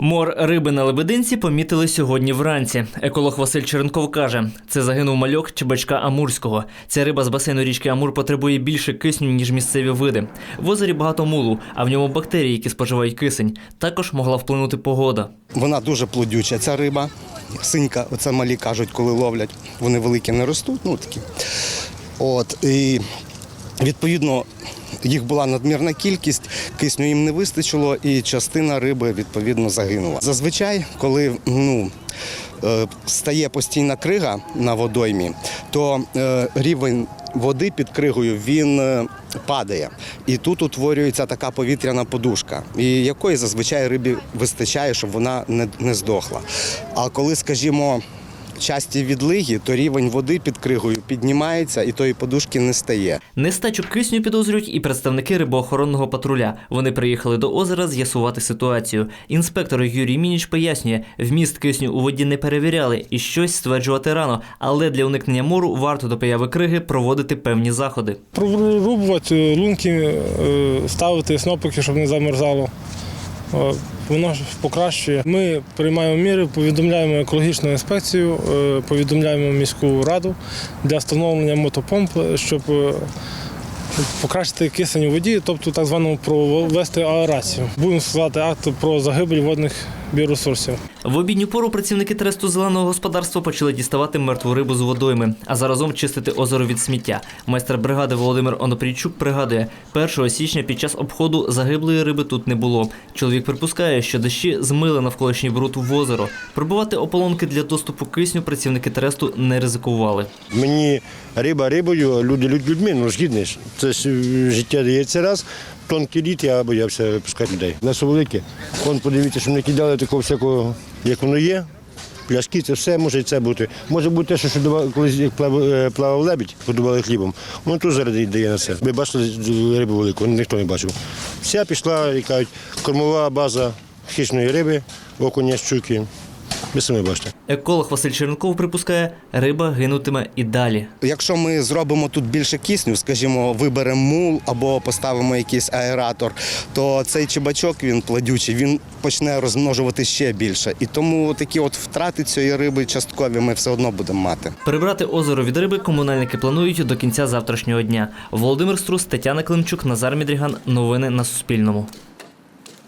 Мор риби на лебединці помітили сьогодні вранці. Еколог Василь Черенков каже, це загинув мальок чебачка Амурського. Ця риба з басейну річки Амур потребує більше кисню, ніж місцеві види. В озері багато мулу, а в ньому бактерії, які споживають кисень. Також могла вплинути погода. Вона дуже плодюча, ця риба. Синька, оце малі кажуть, коли ловлять. Вони великі не ростуть, ну такі. От, і відповідно, їх була надмірна кількість, кисню їм не вистачило, і частина риби відповідно загинула. Зазвичай, коли ну, е, стає постійна крига на водоймі, то е, рівень води під кригою він е, падає. І тут утворюється така повітряна подушка, і якої зазвичай рибі вистачає, щоб вона не, не здохла. А коли, скажімо, часті відлиги, то рівень води під кригою піднімається і тої подушки не стає. Нестачу кисню підозрюють і представники рибоохоронного патруля. Вони приїхали до озера з'ясувати ситуацію. Інспектор Юрій Мініч пояснює, вміст кисню у воді не перевіряли і щось стверджувати рано, але для уникнення мору варто до появи криги проводити певні заходи. прорубувати лунки, е, ставити снопики, щоб не замерзало. Е, Воно ж покращує. Ми приймаємо міри, повідомляємо екологічну інспекцію, е, повідомляємо міську раду для встановлення мотопомп, щоб е, покращити кисень у воді, тобто так звану провести аерацію. Будемо складати акт про загибель водних біоресурсів. В обідню пору працівники тресту зеленого господарства почали діставати мертву рибу з водойми, а заразом чистити озеро від сміття. Майстер бригади Володимир Онопрійчук пригадує, 1 січня під час обходу загиблої риби тут не було. Чоловік припускає, що дощі змили навколишній бруд в озеро. Пробивати ополонки для доступу кисню працівники тресту не ризикували. Мені риба рибою, люди люд- людьми, ну згідний ж. Це ж е, життя дається раз. Тонкий лід, я боявся випускати людей. Нас велике. Вон подивіться, що не кидали такого всякого, як воно є. Пляшки, це все може і це бути. Може бути те, що колись як е, плавав лебідь, подували хлібом. Воно тут зараз дає на це. Ви бачили рибу велику, ніхто не бачив. Вся пішла, як кажуть, кормова база хищної риби, окуня, щуки. Ви самі бачите. Еколог Василь Черенков припускає, риба гинутиме і далі. Якщо ми зробимо тут більше кисню, скажімо, виберемо мул або поставимо якийсь аератор, то цей чебачок він плодючий, він почне розмножувати ще більше. І тому такі от втрати цієї риби часткові ми все одно будемо мати. Прибрати озеро від риби комунальники планують до кінця завтрашнього дня. Володимир Струс, Тетяна Климчук, Назар Мідріган. Новини на Суспільному.